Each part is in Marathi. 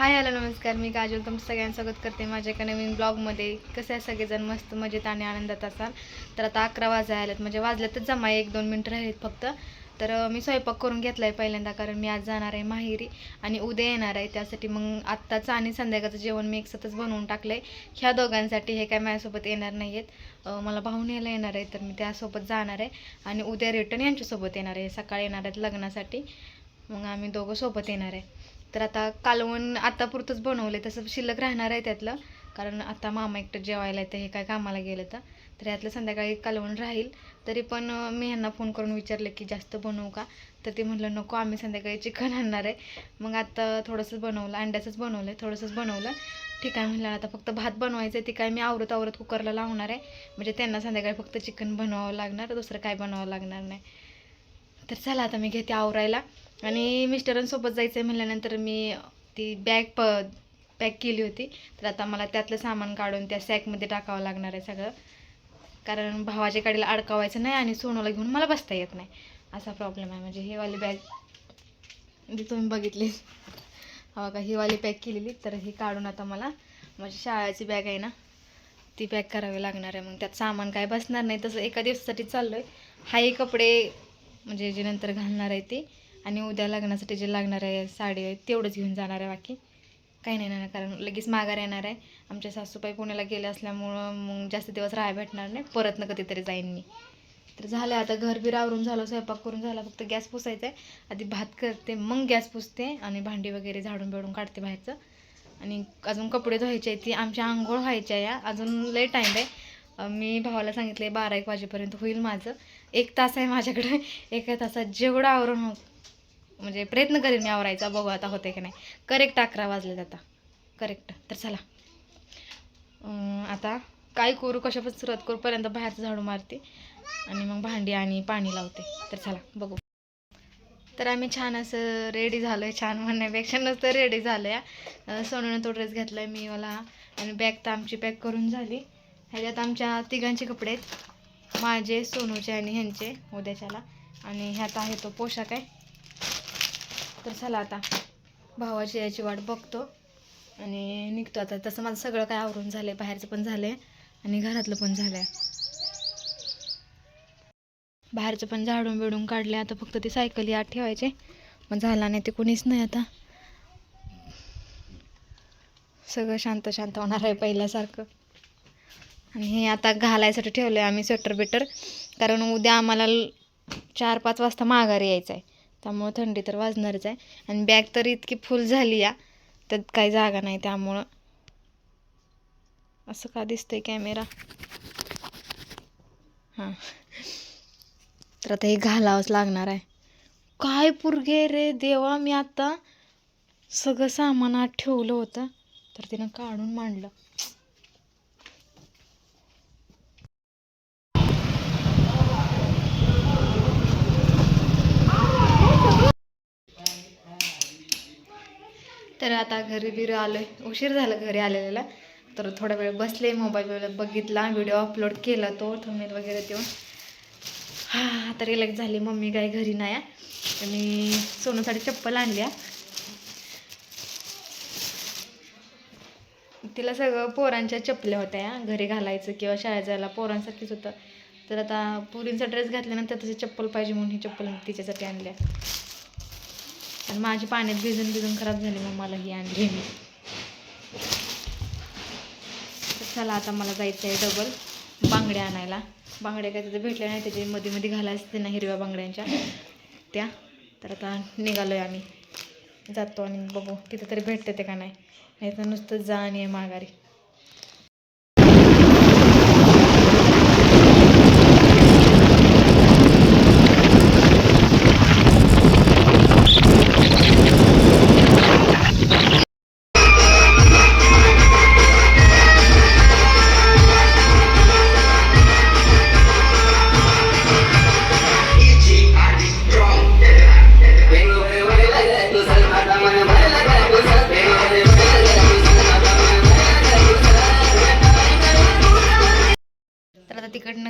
हाय हॅलो नमस्कार. मी काजल तुमचं सगळ्यांना स्वागत करते माझ्या एका नवीन ब्लॉगमध्ये. कसं आहे सगळेजण? मस्त मजेत आणि आनंदात असाल? तर आता अकरा वाजायला आहेत. म्हणजे वाजल्यातच जमा एक दोन मिनटं राहिलेत फक्त. तर मी स्वयंपाक करून घेतला आहे पहिल्यांदा कारण मी आज जाणार आहे माहेरी आणि उद्या येणार आहे. त्यासाठी मग आत्ताचं आणि संध्याकाळचं जेवण मी एकसाथच बनवून टाकलं आहे ह्या दोघांसाठी हे काय माझ्यासोबत येणार नाही आहेत मला भाऊन यायला येणार आहे तर मी त्यासोबत जाणार आहे. आणि उद्या रिटर्न यांच्यासोबत येणार आहे. सकाळी येणार आहेत लग्नासाठी. मग आम्ही दोघं सोबत येणार आहे. तर आता कालवण आतापुरतंच बनवलं आहे तसं शिल्लक राहणार आहे त्यातलं. कारण आता मामा एकटं जेवायला येतं हे काय कामाला गेलं तर. तर यातलं संध्याकाळी कालवण राहील. तरी पण मी ह्यांना फोन करून विचारलं की जास्त बनवू का? तर ते म्हटलं नको आम्ही संध्याकाळी चिकन आणणार आहे. मग आता थोडंसंच बनवलं अंड्याचंच बनवलं आहे थोडंसंच बनवलं. ठीक आहे म्हणलं आता फक्त भात बनवायचं आहे ते काय मी आवरत आवरत कुकरला लावणार आहे. म्हणजे त्यांना संध्याकाळी फक्त चिकन बनवावं लागणार दुसरं काय बनवावं लागणार नाही. तर चला आता मी घेते आवरायला. आणि मिस्टरांसोबत जायचं आहे म्हणल्यानंतर मी ती बॅग प पॅक केली होती. तर आता मला त्यातलं सामान काढून त्या सॅकमध्ये टाकावं लागणार आहे सगळं. कारण भावाच्या गाडीला अडकावायचं नाही आणि सोनूला घेऊन मला बसता येत नाही. असा प्रॉब्लेम आहे. म्हणजे ही वाली बॅग जी तुम्ही बघितली. हवा का ही वाली पॅक केलेली. तर ही काढून आता मला माझी शाळेची बॅग आहे ना ती पॅक करावी लागणार आहे. मग त्यात सामान काय बसणार नाही. तसं एका दिवसासाठी चाललो आहे हाही कपडे म्हणजे जे नंतर घालणार आहे ते. आणि उद्या लग्नासाठी जे लागणार आहे साडी आहे तेवढंच घेऊन जाणार आहे बाकी. काही नाही ना कारण लगेच माघार येणार आहे. आमच्या सासूबाई पुण्याला गेले असल्यामुळं मग जास्त दिवस राहाय भेटणार नाही. परत न कधीतरी जाईन मी. तर झालं आता घर बीर आवरून झालं स्वयंपाक करून झाला फक्त गॅस पुसायचा आहे. आधी भात करते मग गॅस पुसते आणि भांडी वगैरे झाडून बिडून काढते बाहेरचं. आणि अजून कपडे धुवायचे आहेत ती आमच्या आंघोळ व्हायच्या या. अजून लय टाईम आहे. मी भावाला सांगितले बारा एक वाजेपर्यंत होईल माझं. एक तास आहे माझ्याकडे. एका तासात जेवढं आवरून म्हणजे प्रयत्न करेन मी आवरायचा बघू आता होते की नाही. करेक्ट अकरा वाजले आता. करेक्ट तर चला. आता काय करू कशापासून सुरुवात करूपर्यंत बाहेरचं झाडू मारते आणि मग भांडी आणि पाणी लावते. तर चला बघू. तर आम्ही छान असं रेडी झालो आहे छान म्हणण्यापेक्षा नसतं रेडी झालं आहे सोनूनं तो ड्रेस घेतला आहे मी मला आणि बॅग तर आमची पॅक करून झाली. ह्याच्यात आमच्या तिघांचे कपडे आहेत. माझे सोनूचे आणि ह्यांचे उद्याच्याला. आणि ह्यात आहे तो पोशाख आहे. तर चला आता भावाची याची वाट बघतो आणि निघतो आता. तसं माझं सगळं काय आवरून झालं आहे बाहेरचं पण झालं आहे आणि घरातलं पण झालं आहे बाहेरचं पण झाडून बिडून काढले आता फक्त ते सायकल यात ठेवायचे. मग झाला नाही ते कोणीच नाही आता. सगळं शांत शांत होणार आहे पहिल्यासारखं. आणि हे आता घालायसाठी ठेवलं आहे आम्ही स्वेटर बिटर कारण उद्या आम्हाला चार पाच वाजता माघारी यायचं आहे त्यामुळं थंडी तर वाजणारच आहे. आणि बॅग तर इतकी फुल झाली या त्यात काही जागा नाही त्यामुळं. असं का दिसतंय कॅमेरा? हां. तर आता हे घालावंच लागणार आहे. काय पुरगे रे देवा मी आता सगळं सामान आत ठेवलं होतं. तर तिनं काढून मांडलं. तर आता घरी बिर आलोय. उशीर झाला घरी आलेला तर थोडा वेळ बसले मोबाईल बघितला व्हिडिओ अपलोड केला तो थंबनेल वगैरे देऊन. हा तर रिलॅक्स झाली मम्मी काय घरी नाही आहे. आणि सोनूसाठी चप्पल आणल्या. तिला सगळं पोरांच्या चपल्या होत्या. या, घरी घालायचं किंवा शाळेत जायला पोरांसारखीच होतं. तर आता पुरींचा ड्रेस घातल्यानंतर तशी चप्पल पाहिजे म्हणून ही चप्पल तिच्यासाठी आणल्या. आणि माझी पाण्यात भिजून भिजून खराब झाली मग मला ही आणली मी. चला आता मला जायचं आहे डबल बांगड्या आणायला. बांगड्या काय तिथे भेटल्या नाही त्याच्या मध्ये मध्ये घालायचं ना हिरव्या बांगड्यांच्या. त्या. तर आता निघालो आहे आम्ही. जातो आणि बघू तिथं तरी भेटते ते का नाही. नाही तर नुसतं जा आणि माघारी.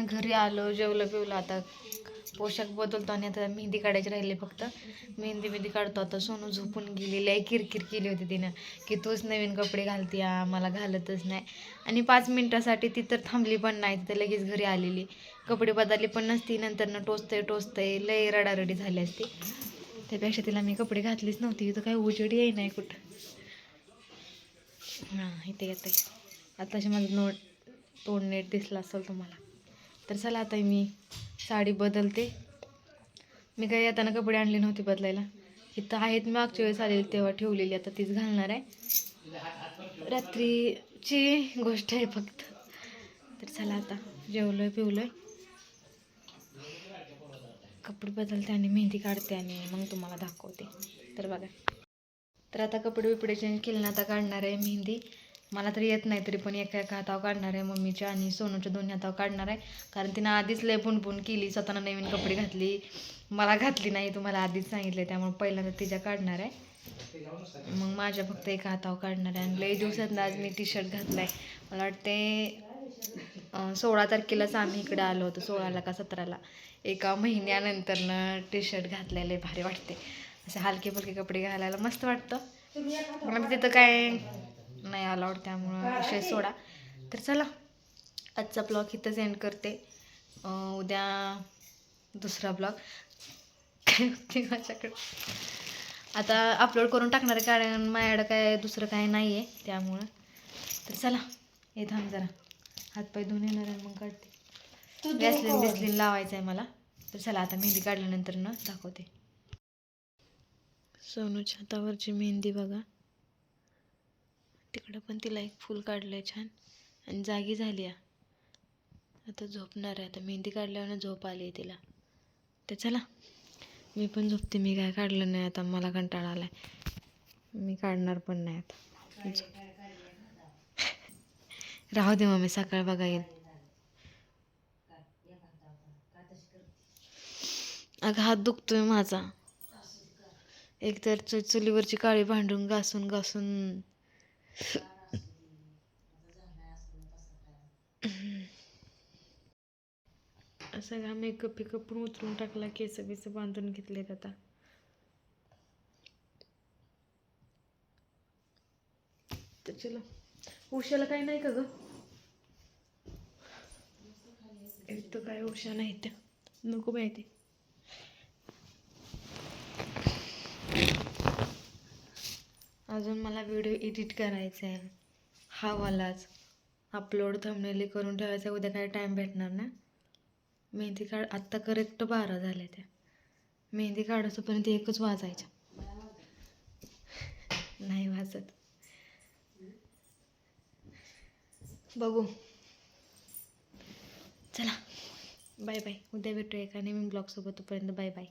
तिकडनं घरी आलो जेवलं पिवलं. आता पोशाख बदलतो आणि आता मेहंदी काढायची राहिली फक्त. मेहंदी मेहंदी काढतो. आता सोनू झोपून गेलेली आहे. किरकिर केली होती तिनं की तूच नवीन कपडे घालते आ, मला घालतच नाही. आणि पाच मिनटासाठी ती तर थांबली पण नाही. तिथं लगेच घरी आलेली. कपडे बदलली पण नसती. नंतर न टोचतंय टोचतंय. लय रडारडी झाली असती. त्यापेक्षा तिला मी कपडे घातलीच नव्हती. इथं काही उजेड येई नाही कुठं. हां इथे येते. आताशी माझं नोट तोंड नेट दिसला असेल तुम्हाला. तर चला आता मी साडी बदलते. मी काही येताना कपडे आणले नव्हते बदलायला. इथं आहेत मी मागच्या वेळेस आलेली तेव्हा ठेवलेली आता तीच घालणार आहे. रात्रीची गोष्ट आहे फक्त. तर चला आता जेवलोय पिवलोय. कपडे बदलते आणि मेहंदी काढते आणि मग तुम्हाला दाखवते. तर बघा. तर आता कपडे बिपडे चेंज केले आता काढणार आहे मेहंदी. मला तरी येत नाही तरी पण एका एका हातावर काढणार आहे. मम्मीच्या आणि सोनूच्या दोन्ही हातावर काढणार आहे. कारण तिनं आधीच लय बुणबुण केली. स्वतःनं नवीन कपडे घातली. मला घातली नाही. तुम्हाला आधीच सांगितलं त्यामुळे पहिल्यांदा तिच्या काढणार आहे. मग माझ्या फक्त एका हातावर काढणार आहे. आणि लई दिवसात आज मी टी शर्ट घातला आहे मला वाटते सोळा तारखेलाच आम्ही इकडे आलो होतो. सोळाला का सतराला. एका महिन्यानंतरनं टी शर्ट घातलेले भारी वाटते असे हलके फुलके कपडे घालायला मस्त वाटतं. मला तिथं काय नाही अलाउड त्यामुळं विषय सोडा. तर चला आजचा ब्लॉग इथंच एंड करते. उद्या दुसरा ब्लॉग माझ्याकडं. आता अपलोड करून टाकणार आहे कारण माझ्याकडं काय दुसरं काय नाही आहे त्यामुळं. तर चला हे थांब जरा. हातपाय धुवून येणार आहे मग काढते. वॅसलीन बिसलीन लावायचं आहे मला. तर चला आता मेहंदी काढल्यानंतर ना दाखवते. सोनूच्या हातावरची मेहंदी बघा. तिकडं पण तिला एक फूल काढलं आहे छान. आणि जागी झाली आहे. आता झोपणार आहे. आता मेहंदी काढल्यावर झोप आली आहे तिला. तर चला मी पण झोपते. मी काय काढलं नाही आता. मला कंटाळा आला आहे मी काढणार पण नाही आता. झोप. राहू दे मग मी सकाळ बघा येईल. अगं हात दुखतोय माझा. एकतर चु चुलीवरची काळी भांडून घासून घासून सगळा मेकअप पिकअप पण उतरून टाकला केस बिस बांधून घेतलेत आता. तर चला उशाला काही नाही का ग? एक तर काय उशा नाही त्या नको माहिती. अजून मला व्हिडिओ एडिट करायचा आहे. हा वालाच. अपलोड थंबनेली करून ठेवायचा उद्या काय टाईम भेटणार ना? मेहंदी काढ आत्ता करेक्ट बारा झाल्या त्या. मेहंदी काढायचंपर्यंत एकच वाजायच्या नाही वाजत. बघू. चला. बाय बाय उद्या भेटूया एका नवीन ब्लॉगसोबत तोपर्यंत बाय बाय